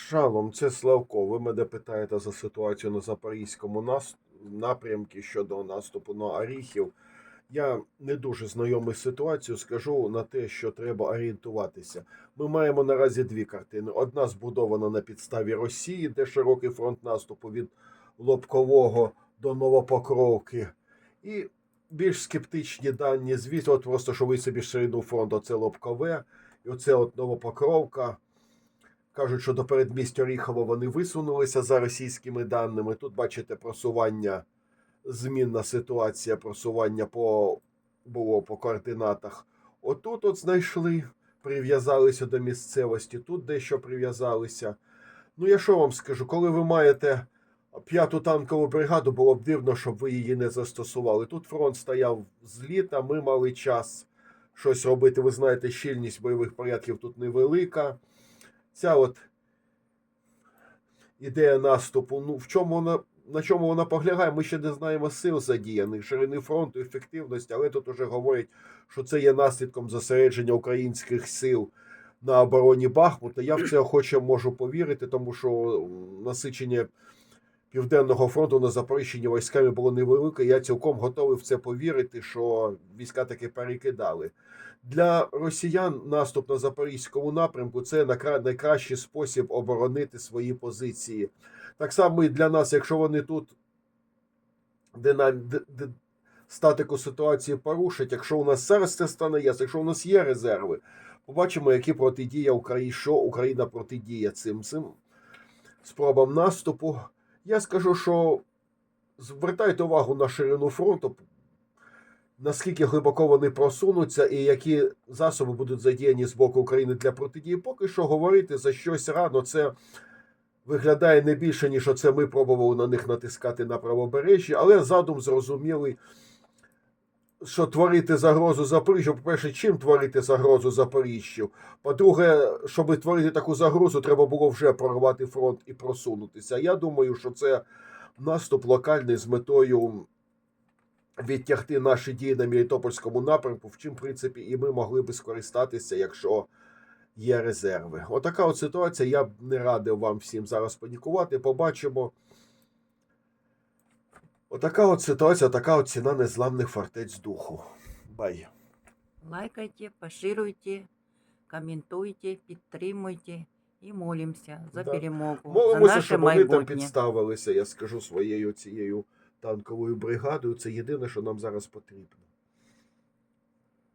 Шалом, це Славко. Ви мене питаєте за ситуацію на запорізькому напрямку щодо наступу на Оріхів. Я не дуже знайомий з ситуацією, скажу на те, що треба орієнтуватися. Ми маємо наразі дві картини. Одна збудована на підставі Росії, де широкий фронт наступу від Лобкового до Новопокровки. І більш скептичні дані, звісно, от просто що ви собі ширину фронту, це Лобкове, і оце от Новопокровка. Кажуть, що до передмістя Оріхова вони висунулися за російськими даними. Тут бачите просування, змінна ситуація, просування по було по координатах. Отут от знайшли, прив'язалися до місцевості, тут дещо прив'язалися. Ну, я що вам скажу, коли ви маєте п'яту танкову бригаду, було б дивно, щоб ви її не застосували. Тут фронт стояв з літа, ми мали час щось робити. Ви знаєте, щільність бойових порядків тут невелика ця от ідея наступу, ну в чому вона, на чому вона полягає, ми ще не знаємо сил задіяних, ширини фронту, ефективності, але тут уже говорять, що це є наслідком зосередження українських сил на обороні Бахмута. Я в це охоче можу повірити, тому що насичення Південного фронту на Запоріжжі військами було невелике. Я цілком готовий в це повірити, що війська таки перекидали. Для росіян наступ на запорізькому напрямку це найкращий спосіб оборонити свої позиції. Так само і для нас, якщо вони тут динам... статику ситуації порушать, якщо у нас зараз це стане ясно, якщо у нас є резерви, побачимо, які протидія Україні, що Україна протидіє цим, цим спробам наступу. Я скажу, що звертайте увагу на ширину фронту, наскільки глибоко вони просунуться і які засоби будуть задіяні з боку України для протидії. Поки що говорити за щось рано, це виглядає не більше, ніж оце ми пробували на них натискати на правобережжі, але задум зрозумілий. Що творити загрозу Запоріжжю, по-перше, чим творити загрозу Запоріжжю? По-друге, щоб творити таку загрозу, треба було вже прорвати фронт і просунутися. Я думаю, що це наступ локальний з метою відтягти наші дії на Мелітопольському напрямку, в чим, в принципі, і ми могли би скористатися, якщо є резерви. Отака от ситуація. Я б не радив вам всім зараз панікувати. Побачимо. Отака от ситуація, така от ціна незламних фортець духу. Бай. Лайкайте, поширюйте, коментуйте, підтримуйте і молимося за Да. перемогу, за Молимося, наше щоб вони там майбутнє. підставилися, я скажу своєю цією танковою бригадою. Це єдине, що нам зараз потрібно.